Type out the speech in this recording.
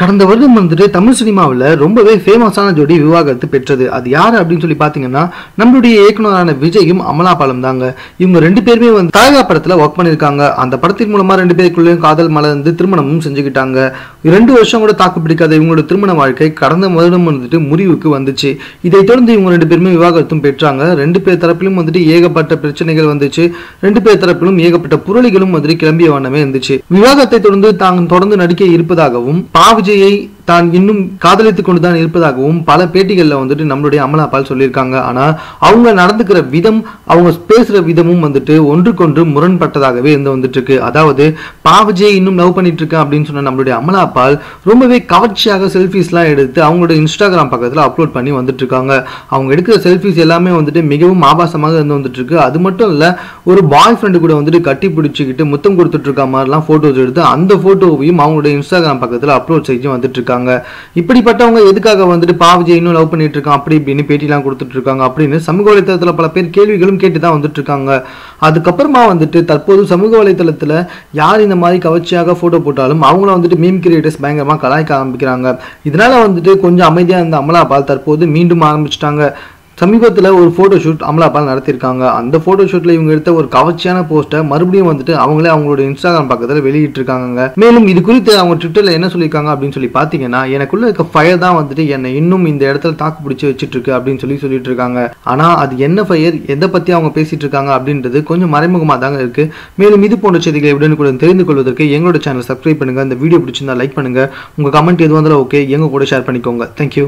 கடந்த வருடம் வந்துட்டு தமிழ் சினிமாவில் ரொம்பவே ஃபேமஸான ஜோடி விவாகரத்து பெற்றது. அது யார் அப்படின்னு சொல்லி பார்த்தீங்கன்னா நம்மளுடைய இயக்குனரான விஜயும் அமலாபாலம் தாங்க. இவங்க ரெண்டு பேருமே வந்து தாயகா படத்தில் ஒர்க் பண்ணியிருக்காங்க. அந்த படத்தின் மூலமா ரெண்டு பேருக்குள்ளேயும் காதல் மலர்ந்து திருமணமும் செஞ்சுக்கிட்டாங்க. ரெண்டு வருஷம் கூட தாக்கு பிடிக்காத இவங்களோட திருமண வாழ்க்கை கடந்த வருடம் வந்துட்டு முறிவுக்கு வந்துச்சு. இதை தொடர்ந்து இவங்க ரெண்டு பேருமே விவாகரத்தும் பெற்றாங்க. ரெண்டு பேர் தரப்பிலும் வந்துட்டு ஏகப்பட்ட பிரச்சனைகள் வந்துச்சு. ரெண்டு பேர் தரப்பிலும் ஏகப்பட்ட புரளிகளும் வந்துட்டு கிளம்பிய வண்ணமே இருந்துச்சு. விவாகத்தை தொடர்ந்து தாங்க தொடர்ந்து நடிக்க இருப்பதாகவும் பா raajayey தான் இன்னும் காதலித்து கொண்டு தான் இருப்பதாகவும் பல பேட்டிகளில் வந்துட்டு நம்மளுடைய அமலாபால் சொல்லியிருக்காங்க. ஆனால் அவங்க நடந்துக்கிற விதம் அவங்க பேசுகிற விதமும் வந்துட்டு ஒன்றுக்கொன்று முரண்பட்டதாகவே இருந்து வந்துட்டு இருக்கு அதாவது பாவஜே இன்னும் லவ் பண்ணிட்டு இருக்கேன் அப்படின்னு சொன்ன நம்மளுடைய அமலாபால் ரொம்பவே கவர்ச்சியாக செல்ஃபிஸ்லாம் எடுத்து அவங்களோட இன்ஸ்டாகிராம் பக்கத்தில் அப்லோட் பண்ணி வந்துட்டு இருக்காங்க அவங்க எடுக்கிற செல்ஃபிஸ் எல்லாமே வந்துட்டு மிகவும் ஆபாசமாக இருந்து வந்துட்டு இருக்கு அது மட்டும் இல்லை ஒரு பாய் ஃப்ரெண்டு கூட வந்துட்டு கட்டி பிடிச்சிக்கிட்டு முத்தம் கொடுத்துட்டு இருக்க மாதிரிலாம் ஃபோட்டோஸ் எடுத்து அந்த ஃபோட்டோவையும் அவங்களுடைய இன்ஸ்டாகிராம் பக்கத்தில் அப்லோட் செஞ்சு வந்துட்டு இருக்காங்க இப்படிப்பட்டவங்க எதுக்காக வந்துட்டு பாவஜி இன்னும் லவ் பண்ணிட்டு இருக்கான் அப்படி இப்படின்னு பேட்டிலாம் கொடுத்துட்டு இருக்காங்க. அப்படின்னு சமூக வலைத்தளத்தில் பல பேர் கேள்விகளும் கேட்டு தான் வந்துட்டு இருக்காங்க. அதுக்கப்புறமா வந்துட்டு தற்போது சமூக வலைத்தளத்தில் யார் இந்த மாதிரி கவர்ச்சியாக ஃபோட்டோ போட்டாலும் அவங்கள வந்துட்டு மீம் கிரியேட்டர்ஸ் பயங்கரமாக கலாய்க்க ஆரம்பிக்கிறாங்க. இதனால வந்துட்டு கொஞ்சம் அமைதியாக இருந்த அமலாபால் தற்போது மீண்டும் ஆரம்பிச்சிட்டாங்க. சமீபத்தில் ஒரு ஃபோட்டோ ஷூட் அமலாபால் நடத்தியிருக்காங்க. அந்த ஃபோட்டோ ஷூட்டில் இவங்க எடுத்த ஒரு கவர்ச்சியான போஸ்ட்டை மறுபடியும் வந்துட்டு அவங்களே அவங்களோட இன்ஸ்டாகிராம் பக்கத்தில் வெளியிட்டிருக்காங்க மேலும் இது குறித்து அவங்க ட்விட்டரில் என்ன சொல்லியிருக்காங்க அப்படின்னு சொல்லி பார்த்தீங்கன்னா எனக்குள்ள இருக்க ஃபயர் தான் வந்துட்டு என்னை இன்னும் இந்த இடத்துல தாக்கு பிடிச்சி வச்சுட்டு இருக்கு அப்படின்னு சொல்லி சொல்லிட்டு இருக்காங்க ஆனால் அது என்ன ஃபயர் எதை பற்றி அவங்க பேசிட்டு இருக்காங்க அப்படின்றது கொஞ்சம் மறைமுகமாக தாங்க இருக்கு. மேலும் இது போன்ற செய்திகளை உடனுக்குடன் தெரிந்து கொள்வதற்கு எங்களோட சேனல் சப்ஸ்கிரைப் பண்ணுங்க. இந்த வீடியோ பிடிச்சிருந்தா லைக் பண்ணுங்க. உங்க கமெண்ட் எது வந்தாலும் ஓகே எங்க கூட ஷேர் பண்ணிக்கோங்க. தேங்க்யூ